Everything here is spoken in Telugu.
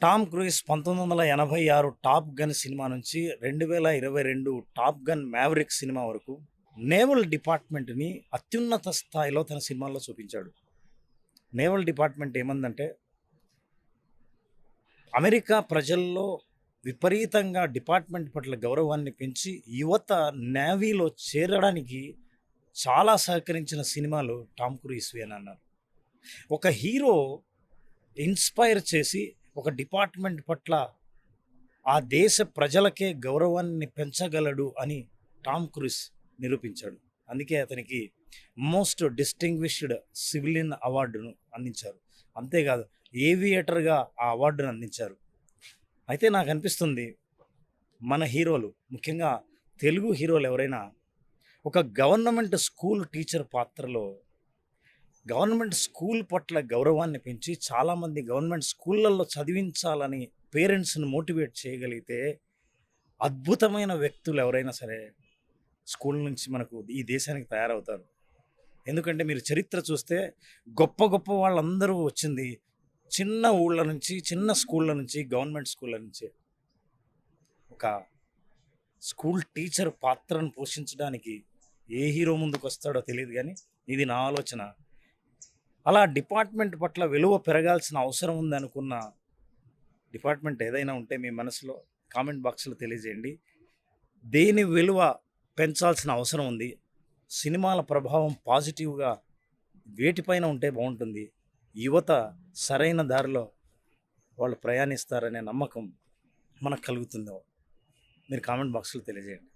టామ్ క్రూయిస్ పంతొమ్మిది వందల ఎనభై ఆరు టాప్ గన్ సినిమా నుంచి రెండు వేల ఇరవై రెండు టాప్ గన్ మ్యావరిక్ సినిమా వరకు నేవల్ డిపార్ట్మెంట్ని అత్యున్నత స్థాయిలో తన సినిమాల్లో చూపించాడు. నేవల్ డిపార్ట్మెంట్ ఏమందంటే అమెరికా ప్రజల్లో విపరీతంగా డిపార్ట్మెంట్ పట్ల గౌరవాన్ని పెంచి యువత నేవీలో చేరడానికి చాలా సహకరించిన సినిమాలు టామ్ క్రూయిస్వి అని అన్నారు ఒక హీరో ఇన్స్పైర్ చేసి ఒక డిపార్ట్మెంట్ పట్ల ఆ దేశ ప్రజలకే గౌరవాన్ని పెంచగలడు అని టామ్ క్రూస్ నిరూపించాడు. అందుకే అతనికి మోస్ట్ డిస్టింగ్విష్డ్ సివిలియన్ అవార్డును అందించారు. అంతేకాదు ఏవియేటర్గా ఆ అవార్డును అందించారు. అయితే నాకు అనిపిస్తుంది మన హీరోలు ముఖ్యంగా తెలుగు హీరోలు ఎవరైనా ఒక గవర్నమెంట్ స్కూల్ టీచర్ పాత్రలో గవర్నమెంట్ స్కూల్ పట్ల గౌరవాన్ని పెంచి చాలామంది గవర్నమెంట్ స్కూళ్ళల్లో చదివించాలని పేరెంట్స్ని మోటివేట్ చేయగలిగితే అద్భుతమైన వ్యక్తులు ఎవరైనా సరే స్కూల్ నుంచి మనకు ఈ దేశానికి తయారవుతారు. ఎందుకంటే మీరు చరిత్ర చూస్తే గొప్ప గొప్ప వాళ్ళందరూ వచ్చింది చిన్న ఊళ్ళ నుంచి చిన్న స్కూళ్ళ నుంచి గవర్నమెంట్ స్కూళ్ళ నుంచి. ఒక స్కూల్ టీచర్ పాత్రను పోషించడానికి ఏ హీరో ముందుకు వస్తాడో తెలియదు కానీ ఇది నా ఆలోచన. అలా డిపార్ట్మెంట్ పట్ల విలువ పెరగాల్సిన అవసరం ఉందనుకున్న డిపార్ట్మెంట్ ఏదైనా ఉంటే మీ మనసులో కామెంట్ బాక్స్లో తెలియజేయండి. దేని విలువ పెంచాల్సిన అవసరం ఉంది? సినిమాల ప్రభావం పాజిటివ్గా వేటిపైన ఉంటే బాగుంటుంది? యువత సరైన దారిలో వాళ్ళు ప్రయాణిస్తారనే నమ్మకం మనకు కలుగుతుందో మీరు కామెంట్ బాక్స్లో తెలియజేయండి.